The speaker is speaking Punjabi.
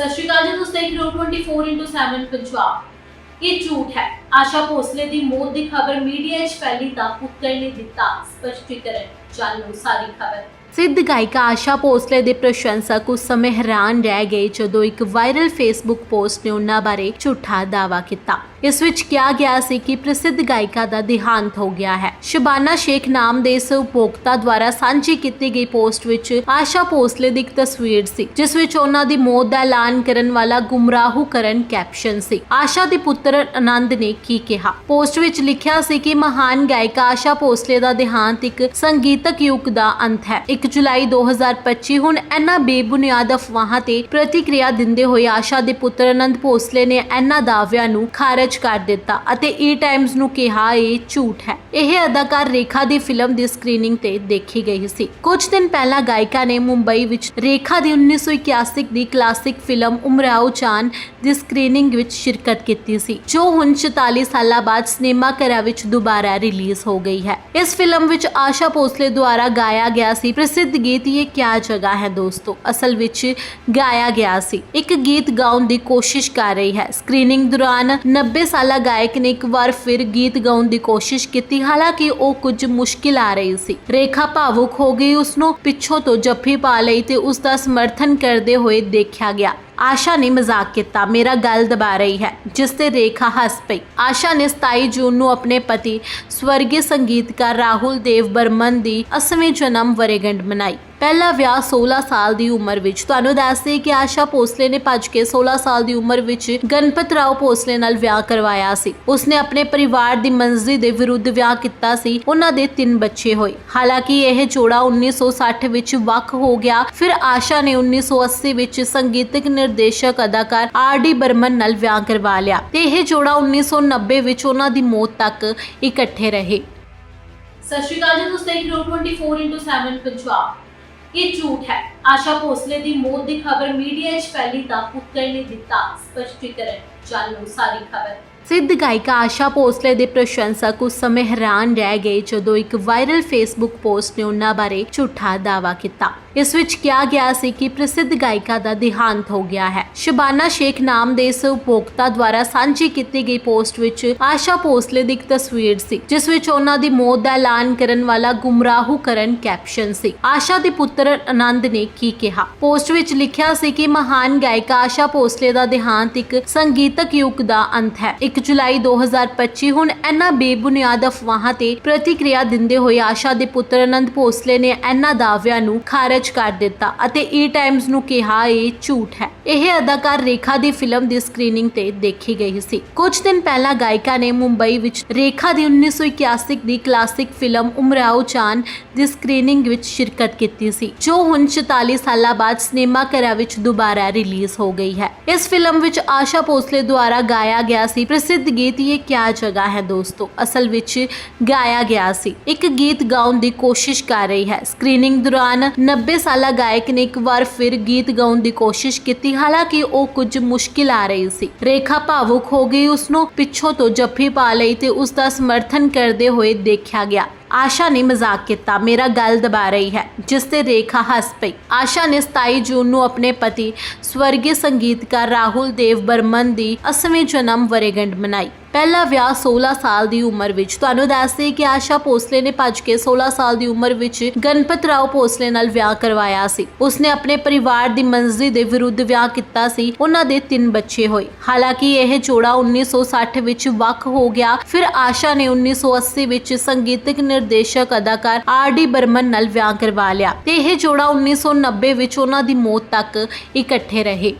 ਸਤਿ ਸ਼੍ਰੀ ਅਕਾਲ ਜੀ, ਤੁਸੀਂ ਦੇਖ ਰਹੇ ਹੋ 24 ਪੰਜਾਬ। ਇਹ ਝੂਠ ਹੈ। ਆਸ਼ਾ ਭੋਸਲੇ ਦੀ ਮੌਤ ਦੀ ਖਬਰ ਮੀਡੀਆ 'ਚ ਫੈਲੀ ਤਾਂ ਪੁੱਤਰ ਨੇ ਦਿੱਤਾ ਸਪਸ਼ਟੀਕਰਨ। ਜਾਣੋ ਸਾਰੀ ਖਬਰ। ਸਿੱਧ ਗਾਇਕਾ ਆਸ਼ਾ ਭੋਸਲੇ ਦੇ ਪ੍ਰਸ਼ੰਸਕ ਉਸ ਸਮੇਂ ਹੈਰਾਨ ਰਹਿ ਗਏ ਜਦੋਂ ਇੱਕ ਵਾਇਰਲ ਫੇਸਬੁੱਕ ਪੋਸਟ ਨੇ ਉਹਨਾਂ ਬਾਰੇ ਝੂਠਾ ਦਾਅਵਾ ਕੀਤਾ। ਇਸ ਵਿੱਚ ਕਿਹਾ ਗਿਆ ਸੀ ਕਿ ਪ੍ਰਸਿੱਧ ਗਾਇਕਾ ਦਾ ਦੇਹਾਂਤ ਹੋ ਗਿਆ ਹੈ। ਸ਼ਬਾਨਾ ਸ਼ੇਖ ਨਾਮ ਦੇ ਇਸ ਉਪਭੋਗਤਾ ਦੁਆਰਾ ਸਾਂਝੀ ਕੀਤੀ ਗਈ ਪੋਸਟ ਵਿੱਚ ਆਸ਼ਾ ਭੋਸਲੇ ਦੀ ਇੱਕ ਤਸਵੀਰ ਸੀ, ਜਿਸ ਵਿੱਚ ਉਹਨਾਂ ਦੀ ਮੌਤ ਦਾ ਐਲਾਨ ਕਰਨ ਵਾਲਾ ਗੁੰਮਰਾਹੂ ਕਰਨ ਕੈਪਸ਼ਨ ਸੀ। ਆਸ਼ਾ ਦੇ ਪੁੱਤਰ ਆਨੰਦ ਨੇ ਕੀ ਕਿਹਾ? ਪੋਸਟ ਵਿੱਚ ਲਿਖਿਆ ਸੀ ਕਿ ਮਹਾਨ ਗਾਇਕਾ ਆਸ਼ਾ ਭੋਸਲੇ ਦਾ ਦੇਹਾਂਤ ਇੱਕ ਸੰਗੀਤਕ ਯੁੱਗ ਦਾ ਅੰਤ ਹੈ। 1 ਜੁਲਾਈ 2025 ਹੁਣ ਇਹਨਾਂ ਬੇਬੁਨਿਆਦ ਅਫਵਾਹਾਂ ਤੇ ਪ੍ਰਤੀਕਿਰਿਆ ਦਿੰਦੇ ਹੋਏ ਆਸ਼ਾ ਦੇ ਪੁੱਤਰ ਆਨੰਦ ਭੋਸਲੇ ਨੇ ਇਹਨਾਂ ਦਾਅਵਿਆਂ ਨੂੰ ਖਾਰਜ ਕਰ ਦਿੱਤਾ ਅਤੇ ਈ ਟਾਈਮਜ਼ ਨੂੰ ਕਿਹਾ ਇਹ ਝੂਠ ਹੈ। ਇਹ ਅਦਾਕਾਰ ਰੇਖਾ ਦੀ ਫਿਲਮ ਦੀ ਸਕਰੀਨਿੰਗ ਤੇ ਦੇਖੀ ਗਈ ਸੀ। ਕੁਝ ਦਿਨ ਪਹਿਲਾਂ ਗਾਇਕਾ ਨੇ ਮੁੰਬਈ ਵਿੱਚ ਰੇਖਾ ਦੀ 1981 ਦੀ ਕਲਾਸਿਕ ਫਿਲਮ ਉਮਰਾਓ ਚਾਨ ਦੀ ਸਕਰੀਨਿੰਗ ਵਿੱਚ ਸ਼ਿਰਕਤ ਕੀਤੀ ਸੀ, ਜੋ ਹੁਣ 44 ਸਾਲਾਂ ਬਾਅਦ ਸਿਨੇਮਾ ਘਰਾਂ ਵਿੱਚ ਦੁਬਾਰਾ ਰਿਲੀਜ਼ ਹੋ ਗਈ ਹੈ। ਇਸ ਫਿਲਮ ਵਿੱਚ ਆਸ਼ਾ ਭੋਸਲੇ ਦੁਆਰਾ ਗਾਇਆ ਗਿਆ ਸੀ। ਪ੍ਰਸਿੱਧ ਗੀਤ ਇਹ ਕਿਆ ਜਗ੍ਹਾ ਹੈ ਦੋਸਤੋ? ਅਸਲ ਵਿੱਚ ਗਾਇਆ ਗਿਆ ਸੀ। ਇੱਕ ਗੀਤ ਗਾਉਣ ਦੀ ਕੋਸ਼ਿਸ਼ ਕਰ ਰਹੀ ਹੈ। ਸਕਰੀਨਿੰਗ ਦੌਰਾਨ 90 ਸਾਲਾ ਗਾਇਕ ਨੇ ਇੱਕ ਵਾਰ ਫਿਰ ਗੀਤ ਗਾਉਣ ਦੀ ਕੋਸ਼ਿਸ਼ ਕੀਤੀ। ਹਾਲਾਂਕਿ ਉਹ ਕੁਝ ਮੁਸ਼ਕਿਲ ਆ ਰਹੀ ਸੀ। ਰੇਖਾ ਭਾਵੁਕ ਹੋ ਗਈ ਉਸ ਨੂੰ ਪਿੱਛੋਂ ਤੋਂ ਜੱਫੀ ਪਾ ਲਈ ਤੇ ਉਸ ਦਾ ਸਮਰਥਨ ਕਰਦੇ ਹੋਏ ਦੇਖਿਆ ਗਿਆ। ਆਸ਼ਾ ਨੇ ਮਜ਼ਾਕ ਕੀਤਾ, ਮੇਰਾ ਗੱਲ ਦਬਾ ਰਹੀ ਹੈ, ਜਿਸ ਤੇ ਰੇਖਾ ਹੱਸ ਪਈ। ਆਸ਼ਾ ਨੇ 27 ਜੂਨ ਨੂੰ ਆਪਣੇ ਪਤੀ ਸਵਰਗੀ ਸੰਗੀਤਕਾਰ ਰਾਹੁਲ ਦੇਵ ਬਰਮਨ ਦੀ 80ਵੀਂ ਜਨਮ ਵਰੇਗੰਢ ਮਨਾਈ। ਪਹਿਲਾ ਵਿਆਹ 16 ਸਾਲ ਦੀ ਉਮਰ ਵਿੱਚ। ਤੁਹਾਨੂੰ ਦੱਸਦੇ ਕਿ ਆਸ਼ਾ ਭੋਸਲੇ ਨੇ ਭੱਜ ਕੇ 16 ਸਾਲ ਦੀ ਉਮਰ ਵਿੱਚ ਗਣਪਤ ਰਾਓ ਭੋਸਲੇ ਨਾਲ ਵਿਆਹ ਕਰਵਾਇਆ ਸੀ। ਉਸਨੇ ਆਪਣੇ ਪਰਿਵਾਰ ਦੀ ਮਰਜ਼ੀ ਦੇ ਵਿਰੁੱਧ ਵਿਆਹ ਕੀਤਾ ਸੀ। ਉਹਨਾਂ ਦੇ ਤਿੰਨ ਬੱਚੇ ਹੋਏ। ਹਾਲਾਂਕਿ ਇਹ ਜੋੜਾ 1960 ਵਿੱਚ ਵੱਖ ਹੋ ਗਿਆ। ਫਿਰ ਆਸ਼ਾ ਨੇ 1980 ਵਿੱਚ ਸੰਗੀਤਕ ਨਿਰਦੇਸ਼ਕ ਅਦਾਕਾਰ ਆਰ ਡੀ ਬਰਮਨ ਨਾਲ ਵਿਆਹ ਕਰਵਾ ਲਿਆ ਤੇ ਇਹ ਜੋੜਾ 1990 ਵਿੱਚ ਉਹਨਾਂ ਦੀ ਮੌਤ ਤੱਕ ਇਕੱਠੇ ਰਹੇ। ਸਤਿ ਸ਼੍ਰੀ ਅਕਾਲ ਜੀ, ਤੁਸੀਂ ਦੇਖ ਰਹੇ ਹੋ 24/7 ਪੰਜਾਬ। ਇਹ ਝੂਠ ਹੈ। ਆਸ਼ਾ ਭੋਸਲੇ ਦੀ ਮੌਤ ਦੀ ਖਬਰ ਮੀਡੀਆ 'ਚ ਫੈਲੀ ਤਾਂ ਪੁੱਤਰ ਨੇ ਦਿੱਤਾ ਸਪਸ਼ਟੀਕਰਨ। ਜਾਣੋ ਸਾਰੀ ਖਬਰ। ਸਿੱਧ ਗਾਇਕਾ ਆਸ਼ਾ ਭੋਸਲੇ ਦੇ ਪ੍ਰਸ਼ੰਸਕ ਉਸ ਸਮੇਂ ਹੈਰਾਨ ਰਹਿ ਗਏ ਜਦੋਂ ਇੱਕ ਵਾਇਰਲ ਫੇਸਬੁੱਕ ਪੋਸਟ ਨੇ ਉਹਨਾਂ ਬਾਰੇ ਝੂਠਾ ਦਾਅਵਾ ਕੀਤਾ। ਇਸ ਵਿੱਚ ਕਿਹਾ ਗਿਆ ਸੀ ਕਿ ਪ੍ਰਸਿੱਧ ਗਾਇਕਾ ਦਾ ਦੇਹਾਂਤ ਹੋ ਗਿਆ ਹੈ। ਸ਼ਬਾਨਾ ਸ਼ੇਖ ਨਾਮ ਦੇ ਇਸ ਉਪਭੋਗਤਾ ਦੁਆਰਾ ਸਾਂਝੀ ਕੀਤੀ ਗਈ ਪੋਸਟ ਵਿੱਚ ਆਸ਼ਾ ਭੋਸਲੇ ਦੀ ਇੱਕ ਤਸਵੀਰ ਸੀ, ਜਿਸ ਵਿੱਚ ਉਹਨਾਂ ਦੀ ਮੌਤ ਦਾ ਐਲਾਨ ਕਰਨ ਵਾਲਾ ਗੁੰਮਰਾਹੂ ਕਰਨ ਕੈਪਸ਼ਨ ਸੀ। ਆਸ਼ਾ ਦੇ ਪੁੱਤਰ ਆਨੰਦ ਨੇ ਕੀ ਕਿਹਾ? ਪੋਸਟ ਵਿੱਚ ਲਿਖਿਆ ਸੀ ਕਿ ਮਹਾਨ ਗਾਇਕਾ ਆਸ਼ਾ ਭੋਸਲੇ ਦਾ ਦੇਹਾਂਤ ਇੱਕ ਸੰਗੀਤਕ ਯੁੱਗ ਦਾ ਅੰਤ ਹੈ। 1 ਜੁਲਾਈ 2025 ਹੁਣ ਇਹਨਾਂ ਬੇਬੁਨਿਆਦ ਅਫਵਾਹਾਂ ਤੇ ਪ੍ਰਤੀਕਿਰਿਆ ਦਿੰਦੇ ਹੋਏ ਆਸ਼ਾ ਦੇ ਪੁੱਤਰ ਆਨੰਦ ਭੋਸਲੇ ਨੇ ਇਹਨਾਂ ਦਾਅਵਿਆਂ ਨੂੰ ਖਾਰਜ ਕਰ ਦਿੱਤਾ ਅਤੇ ਈ ਟਾਈਮਜ਼ ਨੂੰ ਕਿਹਾ ਇਹ ਝੂਠ ਹੈ। ਇਹ ਅਦਾਕਾਰ ਰੇਖਾ ਦੀ ਫਿਲਮ ਦੀ ਸਕਰੀਨਿੰਗ ਤੇ ਦੇਖੀ ਗਈ ਸੀ। ਕੁਝ ਦਿਨ ਪਹਿਲਾਂ ਗਾਇਕਾ ਨੇ ਮੁੰਬਈ ਵਿੱਚ ਰੇਖਾ ਦੀ 1981 ਦੀ ਕਲਾਸਿਕ ਫਿਲਮ ਉਮਰਾਓ ਚਾਨ ਦੀ ਸਕਰੀਨਿੰਗ ਵਿੱਚ ਸ਼ਿਰਕਤ ਕੀਤੀ ਸੀ, ਜੋ ਹੁਣ 44 ਸਾਲਾਂ ਬਾਅਦ ਸਿਨੇਮਾ ਘਰਾਂ ਵਿੱਚ ਦੁਬਾਰਾ ਰਿਲੀਜ਼ ਹੋ ਗਈ ਹੈ। ਇਸ ਫਿਲਮ ਵਿੱਚ ਆਸ਼ਾ ਭੋਸਲੇ ਦੁਆਰਾ ਗਾਇਆ ਗਿਆ ਸੀ। ਪ੍ਰਸਿੱਧ ਗੀਤ ਇਹ ਕਿਆ ਜਗ੍ਹਾ ਹੈ ਦੋਸਤੋ? ਅਸਲ ਵਿੱਚ ਗਾਇਆ ਗਿਆ ਸੀ। ਇੱਕ ਗੀਤ ਗਾਉਣ ਦੀ ਕੋਸ਼ਿਸ਼ ਕਰ ਰਹੀ ਹੈ। ਸਕਰੀਨਿੰਗ ਦੌਰਾਨ 90 ਸਾਲਾ ਗਾਇਕ ਨੇ ਇੱਕ ਵਾਰ ਫਿਰ ਗੀਤ ਗਾਉਣ ਦੀ ਕੋਸ਼ਿਸ਼ ਕੀਤੀ। ਹਾਲਾਂਕਿ ਉਹ ਕੁਝ ਮੁਸ਼ਕਿਲ ਆ ਰਹੀ ਸੀ। ਰੇਖਾ ਭਾਵੁਕ ਹੋ ਗਈ। ਉਸ ਨੂੰ ਪਿੱਛੋਂ ਤੋਂ ਜੱਫੀ ਪਾ ਲਈ ਤੇ ਉਸ ਦਾ ਸਮਰਥਨ ਕਰਦੇ ਹੋਏ ਦੇਖਿਆ ਗਿਆ। ਆਸ਼ਾ ਨੇ ਮਜ਼ਾਕ ਕੀਤਾ, ਮੇਰਾ ਗੱਲ ਦਬਾ ਰਹੀ ਹੈ, ਜਿਸ ਤੇ ਰੇਖਾ ਹੱਸ ਪਈ। ਆਸ਼ਾ ਨੇ 27 ਜੂਨ ਨੂੰ ਆਪਣੇ ਪਤੀ ਸਵਰਗੀ ਸੰਗੀਤਕਾਰ ਰਾਹੁਲ ਦੇਵ ਬਰਮਨ ਦੀ 80ਵੀਂ ਜਨਮ ਵਰੇਗੰਢ ਮਨਾਈ। ਪਹਿਲਾ ਵਿਆਹ 16 ਸਾਲ ਦੀ ਉਮਰ ਵਿੱਚ। ਤੁਹਾਨੂੰ ਦੱਸਦੇ ਕਿ ਆਸ਼ਾ ਭੋਸਲੇ ਨੇ ਭੱਜ ਕੇ 16 ਸਾਲ ਦੀ ਉਮਰ ਵਿੱਚ ਗਣਪਤ ਰਾਓ ਭੋਸਲੇ ਨਾਲ ਵਿਆਹ ਕਰਵਾਇਆ ਸੀ। ਉਸਨੇ ਆਪਣੇ ਪਰਿਵਾਰ ਦੀ ਮੰਜ਼ਲੀ ਦੇ ਵਿਰੁੱਧ ਵਿਆਹ ਕੀਤਾ ਸੀ। ਉਹਨਾਂ ਦੇ ਤਿੰਨ ਬੱਚੇ ਹੋਏ। ਹਾਲਾਂਕਿ ਇਹ ਜੋੜਾ 1960 ਵਿੱਚ ਵੱਖ ਹੋ ਗਿਆ। ਫਿਰ ਆਸ਼ਾ ਨੇ 1980 ਵਿੱਚ ਸੰਗੀਤਕ ਨਿਰਦੇਸ਼ਕ ਅਦਾਕਾਰ ਆਰ ਡੀ ਬਰਮਨ ਨਾਲ ਵਿਆਹ ਕਰਵਾ ਲਿਆ। ਤੇ ਇਹ ਜੋੜਾ 1990 ਵਿੱਚ ਉਹਨਾਂ ਦੀ ਮੌਤ ਤੱਕ ਇਕੱਠੇ ਰਹੇ।